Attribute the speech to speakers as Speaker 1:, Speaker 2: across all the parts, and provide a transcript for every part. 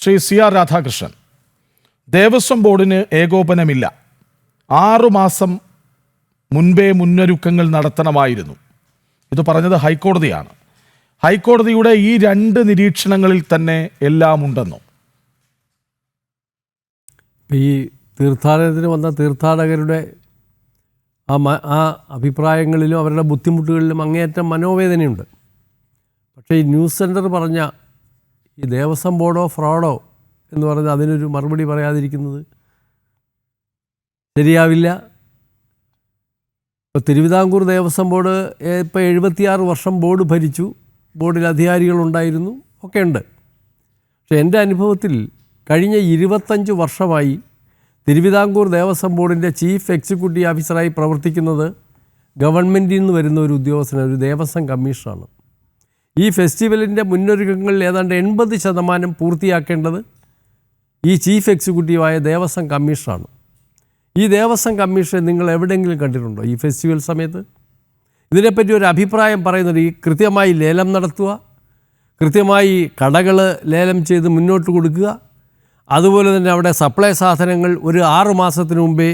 Speaker 1: Shri C R Radhakrishnan. Devaswom ബോർഡിന് ഏകോപനമില്ല. ആറുമാസം മുൻപേ മുന്നൊരുക്കങ്ങൾ നടത്തണമായിരുന്നു. ഇത് പറഞ്ഞത് ഹൈക്കോടതിയാണ്. ഹൈക്കോടതിയുടെ ഈ രണ്ട് നിരീക്ഷണങ്ങളിൽ തന്നെ എല്ലാം ഉണ്ടെന്നോ?
Speaker 2: ഈ തീർത്ഥാടനത്തിന് വന്ന തീർത്ഥാടകരുടെ ആ ആ അഭിപ്രായങ്ങളിലും അവരുടെ ബുദ്ധിമുട്ടുകളിലും അങ്ങേയറ്റം മനോവേദനയുണ്ട്. പക്ഷേ ഈ ന്യൂസ് സെന്റർ പറഞ്ഞ ഈ ദേവസ്വം ബോർഡോ ഫ്രോഡോ എന്ന് പറഞ്ഞ് അതിനൊരു മറുപടി പറയാതിരിക്കുന്നത് ശരിയാവില്ല. ഇപ്പോൾ തിരുവിതാംകൂർ ദേവസ്വം ബോർഡ് ഇപ്പോൾ എഴുപത്തിയാറ് വർഷം ബോർഡ് ഭരിച്ചു. ബോർഡിൽ അധികാരികളുണ്ടായിരുന്നു. ഒക്കെ ഉണ്ട്. പക്ഷെ എന്റെ അനുഭവത്തിൽ കഴിഞ്ഞ ഇരുപത്തഞ്ച് വർഷമായി തിരുവിതാംകൂർ ദേവസ്വം ബോർഡിന്റെ ചീഫ് എക്സിക്യൂട്ടീവ് ഓഫീസറായി പ്രവർത്തിക്കുന്നത് ഗവൺമെന്റിൽ നിന്ന് വരുന്ന ഒരു ഉദ്യോഗസ്ഥനാണ് ഒരു ദേവസ്വം കമ്മീഷണറാണ്. ഈ ഫെസ്റ്റിവലിന്റെ മുന്നൊരുക്കങ്ങളിൽ ഏതാണ്ട് എൺപത് ശതമാനം പൂർത്തിയാക്കേണ്ടത് ഈ ചീഫ് എക്സിക്യൂട്ടീവായ ദേവസ്വം കമ്മീഷനാണ്. ഈ ദേവസ്വം കമ്മീഷൻ നിങ്ങൾ എവിടെയെങ്കിലും കണ്ടിട്ടുണ്ടോ ഈ ഫെസ്റ്റിവൽ സമയത്ത്? ഇതിനെപ്പറ്റി ഒരു അഭിപ്രായം പറയുന്നത് ഈ കൃത്യമായി ലേലം നടത്തുക കൃത്യമായി കടകൾ ലേലം ചെയ്ത് മുന്നോട്ട് കൊടുക്കുക അതുപോലെ തന്നെ അവിടെ സപ്ലൈ സാധനങ്ങൾ ഒരു ആറ് മാസത്തിന് മുമ്പേ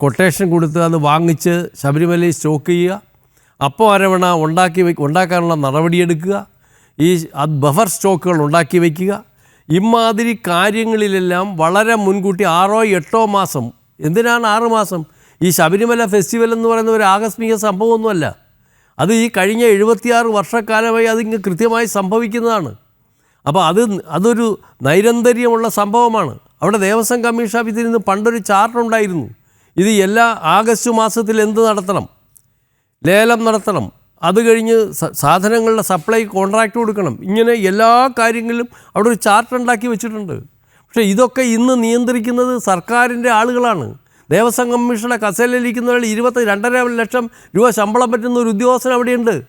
Speaker 2: കൊട്ടേഷൻ കൊടുത്ത് അത് വാങ്ങിച്ച് ശബരിമലയിൽ സ്റ്റോക്ക് ചെയ്യുക അപ്പോൾ അരവണ ഉണ്ടാക്കി വെ ഉണ്ടാക്കാനുള്ള നടപടിയെടുക്കുക. ഈ ബഫർ സ്റ്റോക്കുകൾ ഉണ്ടാക്കി വയ്ക്കുക. ഇമാതിരി കാര്യങ്ങളിലെല്ലാം വളരെ മുൻകൂട്ടി ആറോ എട്ടോ മാസം. എന്തിനാണ് ആറ് മാസം? ഈ ശബരിമല ഫെസ്റ്റിവൽ എന്ന് പറയുന്ന ഒരു ആകസ്മിക സംഭവമൊന്നുമല്ല. അത് ഈ കഴിഞ്ഞ എഴുപത്തിയാറ് വർഷക്കാലമായി അതിങ്ങ് കൃത്യമായി സംഭവിക്കുന്നതാണ്. അപ്പോൾ അത് അതൊരു നൈരന്തര്യമുള്ള സംഭവമാണ്. അവിടെ ദേവസ്വം കമ്മീഷൻ ഇതിൽ നിന്ന് പണ്ടൊരു ചാർട്ട് ഉണ്ടായിരുന്നു ഇത് എല്ലാ ആഗസ്റ്റ് മാസത്തിൽ എന്ത് നടത്തണം? ലേലം നടത്തണം. അത് കഴിഞ്ഞ് സാധനങ്ങളുടെ സപ്ലൈ കോൺട്രാക്റ്റ് കൊടുക്കണം. ഇങ്ങനെ എല്ലാ കാര്യങ്ങളിലും അവിടെ ഒരു ചാർട്ട് ഉണ്ടാക്കി വെച്ചിട്ടുണ്ട്. പക്ഷേ ഇതൊക്കെ ഇന്ന് നിയന്ത്രിക്കുന്നത് സർക്കാരിന്റെ ആളുകളാണ്. ദേവസ്വം കമ്മീഷനെ കസേലയിലിരിക്കുന്നവരിൽ ഇരുപത്തി രണ്ടര ലക്ഷം രൂപ ശമ്പളം പറ്റുന്ന ഒരു ഉദ്യോഗസ്ഥൻ അവിടെയുണ്ട്.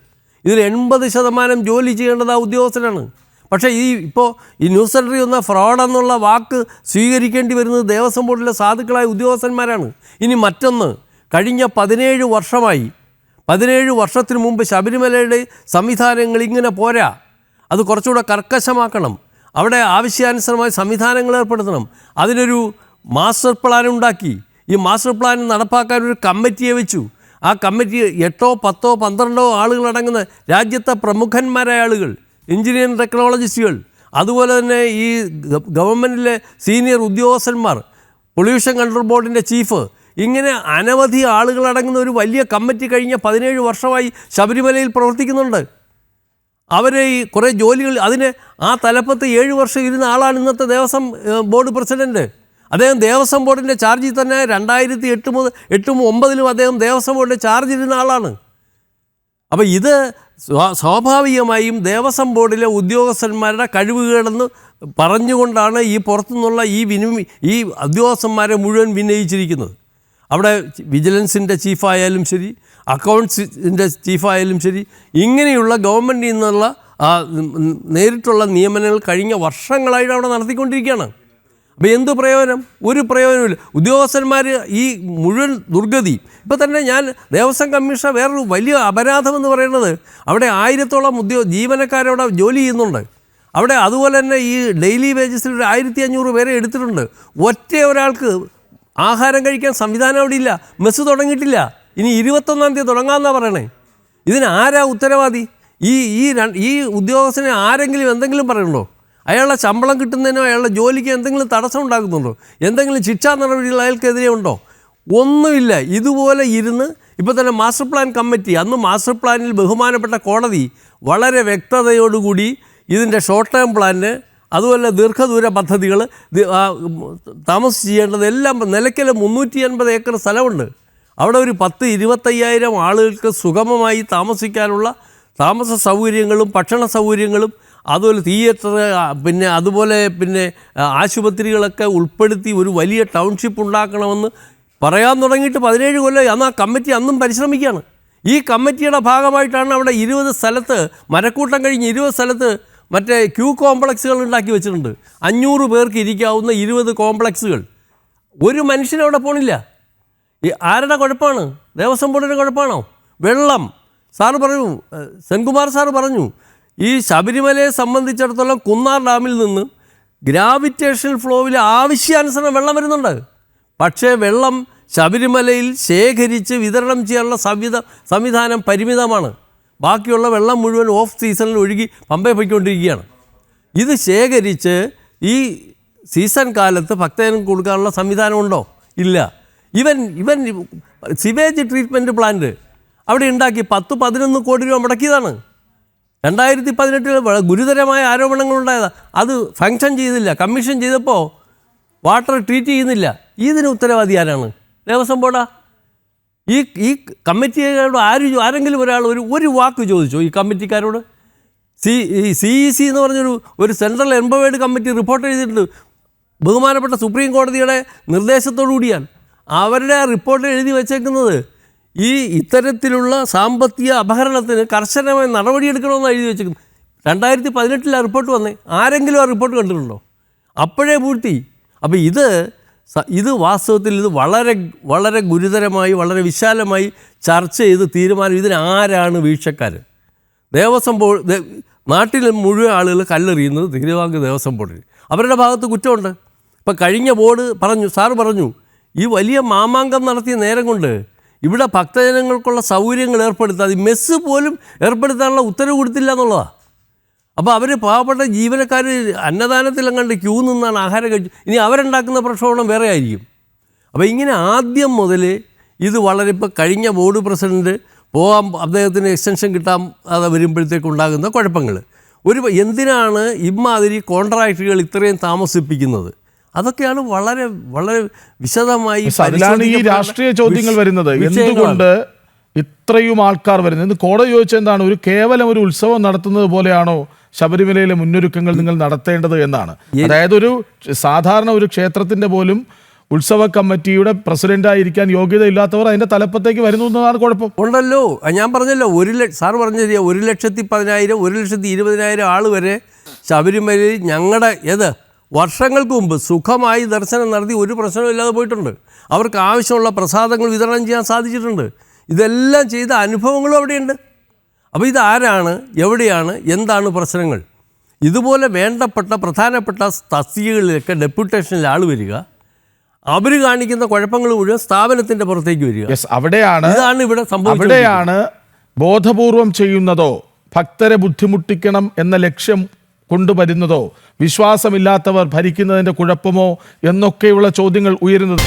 Speaker 2: ഇതിൽ എൺപത് ശതമാനം ജോലി ചെയ്യേണ്ടത് ആ ഉദ്യോഗസ്ഥനാണ്. പക്ഷേ ഈ ഇപ്പോൾ ഈ ന്യൂസ് സെന്ററിൽ ഫ്രോഡ് എന്നുള്ള വാക്ക് സ്വീകരിക്കേണ്ടി വരുന്നത് ദേവസ്വം ബോർഡിലെ സാധുക്കളായ ഉദ്യോഗസ്ഥന്മാരാണ്. ഇനി മറ്റൊന്ന്. കഴിഞ്ഞ പതിനേഴ് വർഷമായി പതിനേഴ് വർഷത്തിന് മുമ്പ് ശബരിമലയുടെ സംവിധാനങ്ങൾ ഇങ്ങനെ പോരാ. അത് കുറച്ചുകൂടെ കർക്കശമാക്കണം. അവിടെ ആവശ്യാനുസൃതമായ സംവിധാനങ്ങൾ ഏർപ്പെടുത്തണം. അതിനൊരു മാസ്റ്റർ പ്ലാൻ ഉണ്ടാക്കി. ഈ മാസ്റ്റർ പ്ലാൻ നടപ്പാക്കാൻ ഒരു കമ്മിറ്റിയെ വെച്ചു. ആ കമ്മിറ്റി എട്ടോ പത്തോ പന്ത്രണ്ടോ ആളുകളടങ്ങുന്ന രാജ്യത്തെ പ്രമുഖന്മാരായ ആളുകൾ എഞ്ചിനീയറിംഗ് ടെക്നോളജിസ്റ്റുകൾ അതുപോലെ തന്നെ ഈ ഗവൺമെന്റിലെ സീനിയർ ഉദ്യോഗസ്ഥന്മാർ പൊല്യൂഷൻ കൺട്രോൾ ബോർഡിന്റെ ചീഫ് ഇങ്ങനെ അനവധി ആളുകളടങ്ങുന്ന ഒരു വലിയ കമ്മിറ്റി കഴിഞ്ഞ പതിനേഴ് വർഷമായി ശബരിമലയിൽ പ്രവർത്തിക്കുന്നുണ്ട്. അവരെ ഈ കുറേ ജോലികൾ അതിന് ആ തലപ്പത്ത് ഏഴ് വർഷം ഇരുന്ന ആളാണ് ഇന്നത്തെ ദേവസ്വം ബോർഡ് പ്രസിഡന്റ് അദ്ദേഹം ദേവസ്വം ബോർഡിന്റെ ചാർജിൽ തന്നെ രണ്ടായിരത്തി എട്ട് മുതൽ എട്ടും ഒമ്പതിലും അദ്ദേഹം ദേവസ്വം ബോർഡിന്റെ ചാർജ് ഇരുന്ന ആളാണ്. അപ്പോൾ ഇത് സ്വാഭാവികമായും ദേവസ്വം ബോർഡിലെ ഉദ്യോഗസ്ഥന്മാരുടെ കഴിവുകളെന്ന് പറഞ്ഞുകൊണ്ടാണ് ഈ പുറത്തുനിന്നുള്ള ഈ വിനി ഈ ഉദ്യോഗസ്ഥന്മാരെ മുഴുവൻ വിനയിച്ചിരിക്കുന്നത്. അവിടെ വിജിലൻസിന്റെ ചീഫായാലും ശരി അക്കൗണ്ട്സിന്റെ ചീഫായാലും ശരി ഇങ്ങനെയുള്ള ഗവൺമെന്റിൽ നിന്നുള്ള നേരിട്ടുള്ള നിയമനങ്ങൾ കഴിഞ്ഞ വർഷങ്ങളായിട്ട് അവിടെ നടത്തിക്കൊണ്ടിരിക്കുകയാണ്. അപ്പോൾ എന്ത് പ്രയോജനം? ഒരു പ്രയോജനമില്ല ഉദ്യോഗസ്ഥന്മാർ ഈ മുഴുവൻ ദുർഗതി ഇപ്പോൾ തന്നെ ഞാൻ ദേവസ്വം കമ്മീഷൻ വേറൊരു വലിയ അപരാധം എന്ന് പറയുന്നത് അവിടെ ആയിരത്തോളം ഉദ്യോഗ ജീവനക്കാരവിടെ ജോലി ചെയ്യുന്നുണ്ട്. അവിടെ അതുപോലെ തന്നെ ഈ ഡെയിലി വേജസിൽ ഒരു ആയിരത്തി അഞ്ഞൂറ് പേരെ എടുത്തിട്ടുണ്ട്. ഒറ്റ ഒരാൾക്ക് ആഹാരം കഴിക്കാൻ സംവിധാനം അവിടെ ഇല്ല. മെസ്സ് തുടങ്ങിയിട്ടില്ല. ഇനി ഇരുപത്തൊന്നാം തീയതി തുടങ്ങാമെന്നാണ് പറയണേ. ഇതിന് ആരാ ഉത്തരവാദി? ഈ ഈ ഈ ഉദ്യോഗസ്ഥനെ ആരെങ്കിലും എന്തെങ്കിലും പറയണോ അയാളുടെ ശമ്പളം കിട്ടുന്നതിനോ അയാളുടെ ജോലിക്ക് എന്തെങ്കിലും തടസ്സം ഉണ്ടാക്കുന്നുണ്ടോ എന്തെങ്കിലും ശിക്ഷാ നടപടികൾ അയാൾക്കെതിരെ ഉണ്ടോ? ഒന്നുമില്ല. ഇതുപോലെ ഇരുന്ന് ഇപ്പോൾ തന്നെ മാസ്റ്റർ പ്ലാൻ കമ്മിറ്റി അന്ന് മാസ്റ്റർ പ്ലാനിൽ ബഹുമാനപ്പെട്ട കോടതി വളരെ വ്യക്തതയോടുകൂടി ഇതിന്റെ ഷോർട്ട് ടേം പ്ലാന് അതുപോലെ ദീർഘദൂര പദ്ധതികൾ താമസിച്ച് ചെയ്യേണ്ടത് എല്ലാം നിലയ്ക്കൽ മുന്നൂറ്റി അൻപത് ഏക്കർ സ്ഥലമുണ്ട്. അവിടെ ഒരു പത്ത് ഇരുപത്തയ്യായിരം ആളുകൾക്ക് സുഗമമായി താമസിക്കാനുള്ള താമസ സൗകര്യങ്ങളും ഭക്ഷണ സൗകര്യങ്ങളും അതുപോലെ തിയേറ്റർ പിന്നെ അതുപോലെ പിന്നെ ആശുപത്രികളൊക്കെ ഉൾപ്പെടുത്തി ഒരു വലിയ ടൗൺഷിപ്പ് ഉണ്ടാക്കണമെന്ന് പറയാൻ തുടങ്ങിയിട്ട് പതിനേഴ് കൊല്ലം. അന്ന് ആ കമ്മിറ്റി അന്നും പരിശ്രമിക്കുകയാണ്. ഈ കമ്മിറ്റിയുടെ ഭാഗമായിട്ടാണ് അവിടെ ഇരുപത് സ്ഥലത്ത് മരക്കൂട്ടം കഴിഞ്ഞ് ഇരുപത് സ്ഥലത്ത് മറ്റേ ക്യൂ കോംപ്ലക്സുകൾ ഉണ്ടാക്കി വെച്ചിട്ടുണ്ട്. അഞ്ഞൂറ് പേർക്ക് ഇരിക്കാവുന്ന ഇരുപത് കോംപ്ലക്സുകൾ ഒരു മനുഷ്യനവിടെ പോണില്ല. ഈ ആരുടെ കുഴപ്പമാണ് ദേവസ്വം ബോർഡിന്റെ കുഴപ്പമാണോ വെള്ളം. സാറ് പറഞ്ഞു സെൻകുമാർ സാറ് പറഞ്ഞു ഈ ശബരിമലയെ സംബന്ധിച്ചിടത്തോളം കുന്നാർ ഡാമിൽ നിന്ന് ഗ്രാവിറ്റേഷൻ ഫ്ലോവിൽ ആവശ്യാനുസരണം വെള്ളം വരുന്നുണ്ട്. പക്ഷേ വെള്ളം ശബരിമലയിൽ ശേഖരിച്ച് വിതരണം ചെയ്യാനുള്ള സംവിധ സംവിധാനം പരിമിതമാണ്. ബാക്കിയുള്ള വെള്ളം മുഴുവൻ ഓഫ് സീസണിൽ ഒഴുകി പമ്പയിൽ പോയിക്കൊണ്ടിരിക്കുകയാണ്. ഇത് ശേഖരിച്ച് ഈ സീസൺ കാലത്ത് ഭക്തജനം കൊടുക്കാനുള്ള സംവിധാനമുണ്ടോ? ഇല്ല. ഇവൻ ഇവൻ സിവേജ് ട്രീറ്റ്മെന്റ് പ്ലാന്റ് അവിടെ ഉണ്ടാക്കി പത്ത് പതിനൊന്ന് കോടി രൂപ മുടക്കിയതാണ്. രണ്ടായിരത്തി പതിനെട്ടിൽ ഗുരുതരമായ ആരോപണങ്ങളുണ്ടായതാണ് അത് ഫങ്ഷൻ ചെയ്തില്ല. കമ്മീഷൻ ചെയ്തപ്പോൾ വാട്ടർ ട്രീറ്റ് ചെയ്യുന്നില്ല. ഇതിന് ഉത്തരവാദി ആരാണ്? ദേവസ്വം ബോർഡാ? ഈ ഈ കമ്മിറ്റിയോട് ആര് ആരെങ്കിലും ഒരാൾ ഒരു ഒരു വാക്ക് ചോദിച്ചോ ഈ കമ്മിറ്റിക്കാരോട്? C E C E C എന്ന് പറഞ്ഞൊരു ഒരു സെൻട്രൽ എംപവേർഡ് കമ്മിറ്റി റിപ്പോർട്ട് എഴുതിയിട്ടുണ്ട്. ബഹുമാനപ്പെട്ട സുപ്രീം കോടതിയുടെ നിർദ്ദേശത്തോടു കൂടിയാണ് അവരുടെ ആ റിപ്പോർട്ട് എഴുതി വച്ചേക്കുന്നത്. ഈ ഇത്തരത്തിലുള്ള സാമ്പത്തിക അപഹരണത്തിന് കർശനമായ നടപടിയെടുക്കണമെന്ന് എഴുതി വെച്ചേക്കുന്നു രണ്ടായിരത്തി പതിനെട്ടിൽ ആ റിപ്പോർട്ട് വന്നേ. ആരെങ്കിലും ആ റിപ്പോർട്ട് കണ്ടിട്ടുണ്ടോ? അപ്പോഴേ പൂർത്തി. അപ്പോൾ ഇത് ഇത് വാസ്തവത്തിൽ ഇത് വളരെ വളരെ ഗുരുതരമായി വളരെ വിശാലമായി ചർച്ച ചെയ്ത് തീരുമാനം ഇതിനാരാണ് വീഴ്ചക്കാർ ദേവസ്വം ബോർഡ് നാട്ടിൽ മുഴുവൻ ആളുകൾ കല്ലെറിയുന്നത് തിരുവാങ്ക് ദേവസ്വം ബോർഡിൽ. അവരുടെ ഭാഗത്ത് കുറ്റമുണ്ട്. ഇപ്പം കഴിഞ്ഞ ബോർഡ് പറഞ്ഞു സാറ് പറഞ്ഞു ഈ വലിയ മാമാങ്കം നടത്തിയ നേരം കൊണ്ട് ഇവിടെ ഭക്തജനങ്ങൾക്കുള്ള സൗകര്യങ്ങൾ ഏർപ്പെടുത്താതെ മെസ്സ് പോലും ഏർപ്പെടുത്താനുള്ള ഉത്തരവ് കൊടുത്തില്ല എന്നുള്ളതാണ് അപ്പോൾ അവർ പാവപ്പെട്ട ജീവനക്കാർ അന്നദാനത്തിലെങ്ങാണ്ട് ക്യൂ നിന്നാണ് ആഹാരം കഴിച്ചു ഇനി അവരുണ്ടാക്കുന്ന പ്രക്ഷോഭം വേറെ ആയിരിക്കും. അപ്പോൾ ഇങ്ങനെ ആദ്യം മുതൽ ഇത് വളരെ ഇപ്പോൾ കഴിഞ്ഞ ബോർഡ് പ്രസിഡന്റ് പോകാൻ അദ്ദേഹത്തിന് എക്സ്റ്റൻഷൻ കിട്ടാം അത് വരുമ്പോഴത്തേക്ക് ഉണ്ടാകുന്ന കുഴപ്പങ്ങൾ ഒരു എന്തിനാണ് ഇമാതിരി കോൺട്രാക്റ്റുകൾ ഇത്രയും താമസിപ്പിക്കുന്നത്? അതൊക്കെയാണ് വളരെ വളരെ വിശദമായി
Speaker 1: ഈ രാഷ്ട്രീയ ചോദ്യങ്ങൾ വരുന്നത്. എന്തുകൊണ്ട് ഇത്രയും ആൾക്കാർ വരുന്നത്? കോടതി ചോദിച്ചെന്താണ് ഒരു കേവലം ഒരു ഉത്സവം നടത്തുന്നത് പോലെയാണോ? ശബരിമലയിലെ മുന്നൊരുക്കങ്ങൾ നിങ്ങൾ നടത്തേണ്ടത് എന്നാണ്. അതായത് ഒരു സാധാരണ ഒരു ക്ഷേത്രത്തിന്റെ പോലും ഉത്സവ കമ്മിറ്റിയുടെ പ്രസിഡന്റായിരിക്കാൻ യോഗ്യതയില്ലാത്തവർ അതിന്റെ തലപ്പത്തേക്ക് വരുന്നു എന്നതാണ് കുഴപ്പം.
Speaker 2: ഉണ്ടല്ലോ. ഞാൻ പറഞ്ഞല്ലോ ഒരു ലക്ഷ സാർ പറഞ്ഞ ഒരു ലക്ഷത്തി പതിനായിരം ഒരു ലക്ഷത്തി ഇരുപതിനായിരം ആൾ വരെ ശബരിമലയിൽ ഞങ്ങളുടെ ഏത്? വർഷങ്ങൾക്ക് മുമ്പ് സുഖമായി ദർശനം നടത്തി ഒരു പ്രശ്നമില്ലാതെ പോയിട്ടുണ്ട്. അവർക്ക് ആവശ്യമുള്ള പ്രസാദങ്ങൾ വിതരണം ചെയ്യാൻ സാധിച്ചിട്ടുണ്ട്. ഇതെല്ലാം ചെയ്ത അനുഭവങ്ങളും അവിടെയുണ്ട്. അപ്പോൾ ഇതാരാണ്? എവിടെയാണ്? എന്താണ് പ്രശ്നങ്ങൾ? ഇതുപോലെ വേണ്ടപ്പെട്ട പ്രധാനപ്പെട്ട തസ്തികകളിലൊക്കെ ഡെപ്യൂട്ടേഷനിൽ ആൾ വരിക. അവർ കാണിക്കുന്ന കുഴപ്പങ്ങൾ മുഴുവൻ സ്ഥാപനത്തിന്റെ പുറത്തേക്ക് വരിക.
Speaker 1: അവിടെയാണ്
Speaker 2: ഇതാണ് ഇവിടെ സംഭവം
Speaker 1: അവിടെയാണ് ബോധപൂർവം ചെയ്യുന്നതോ ഭക്തരെ ബുദ്ധിമുട്ടിക്കണം എന്ന ലക്ഷ്യം കൊണ്ടുവരുന്നതോ വിശ്വാസമില്ലാത്തവർ ഭരിക്കുന്നതിന്റെ കുഴപ്പമോ എന്നൊക്കെയുള്ള ചോദ്യങ്ങൾ ഉയരുന്നത്.